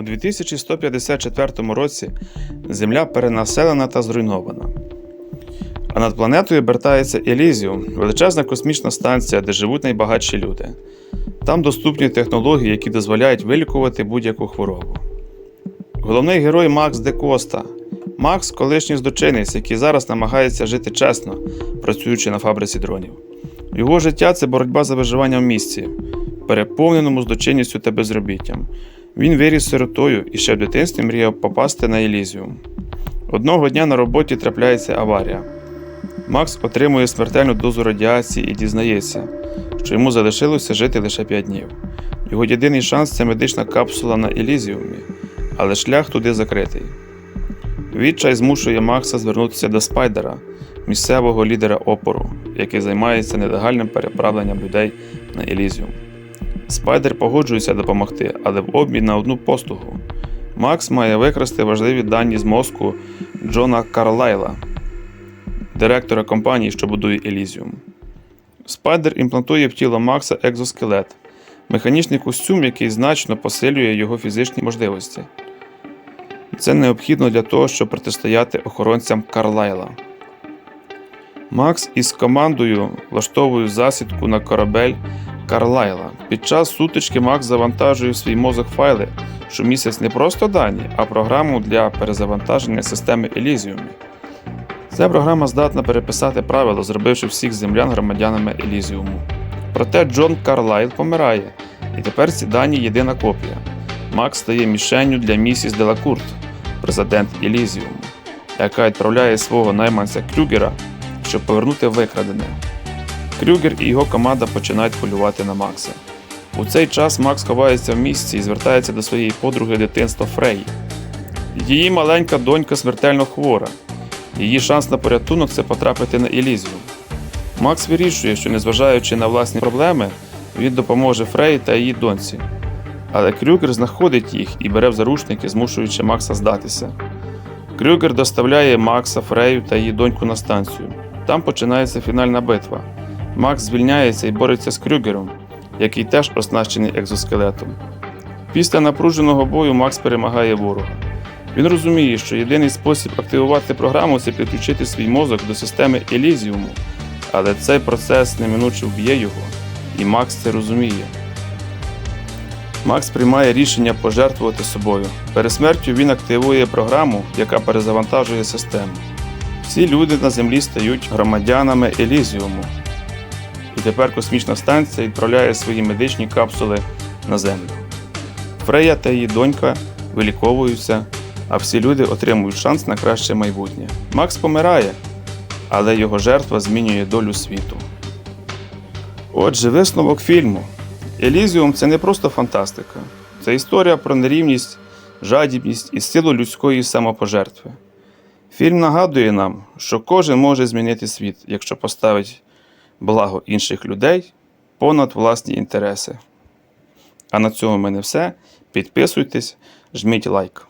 У 2154 році Земля перенаселена та зруйнована. А над планетою обертається Елізіум, величезна космічна станція, де живуть найбагатші люди. Там доступні технології, які дозволяють вилікувати будь-яку хворобу. Головний герой Макс Де Коста. Макс колишній злочинець, який зараз намагається жити чесно, працюючи на фабриці дронів. Його життя це боротьба за виживання в місті, переповненому злочинністю та безробіттям. Він виріс сиротою і ще в дитинстві мріяв попасти на Елізіум. Одного дня на роботі трапляється аварія. Макс отримує смертельну дозу радіації і дізнається, що йому залишилося жити лише 5 днів. Його єдиний шанс це медична капсула на Елізіумі, але шлях туди закритий. Відчай змушує Макса звернутися до Спайдера, місцевого лідера опору, який займається нелегальним переправленням людей на Елізіум. Спайдер погоджується допомогти, але в обмін на одну послугу. Макс має викрасти важливі дані з мозку Джона Карлайла, директора компанії, що будує Елізіум. Спайдер імплантує в тіло Макса екзоскелет, механічний костюм, який значно посилює його фізичні можливості. Це необхідно для того, щоб протистояти охоронцям Карлайла. Макс із командою влаштовують засідку на корабель Карлайла. Під час сутички Макс завантажує в свій мозок файли, що містять не просто дані, а програму для перезавантаження системи Елізіумі. Ця програма здатна переписати правила, зробивши всіх землян громадянами Елізіуму. Проте Джон Карлайл помирає, і тепер ці дані єдина копія. Макс стає мішенню для місіс Делакурт, президент Елізіуму, яка відправляє свого найманця Крюгера, щоб повернути викрадене. Крюгер і його команда починають полювати на Макса. У цей час Макс ховається в місці і звертається до своєї подруги дитинства Фрей. Її маленька донька смертельно хвора. Її шанс на порятунок це потрапити на Елізіум. Макс вирішує, що незважаючи на власні проблеми, він допоможе Фрей та її доньці. Але Крюгер знаходить їх і бере в заручники, змушуючи Макса здатися. Крюгер доставляє Макса, Фрею та її доньку на станцію. Там починається фінальна битва. Макс звільняється і бореться з Крюгером, який теж оснащений екзоскелетом. Після напруженого бою Макс перемагає ворога. Він розуміє, що єдиний спосіб активувати програму це підключити свій мозок до системи Елізіуму, але цей процес неминуче вб'є його, і Макс це розуміє. Макс приймає рішення пожертвувати собою. Перед смертю він активує програму, яка перезавантажує систему. Всі люди на землі стають громадянами Елізіуму. І тепер космічна станція відправляє свої медичні капсули на землю. Фрея та її донька виліковуються, а всі люди отримують шанс на краще майбутнє. Макс помирає, але його жертва змінює долю світу. Отже, висновок фільму. Елізіум це не просто фантастика, це історія про нерівність, жадібність і силу людської самопожертви. Фільм нагадує нам, що кожен може змінити світ, якщо поставить благо інших людей понад власні інтереси. А на цьому в мене все. Підписуйтесь, жміть лайк.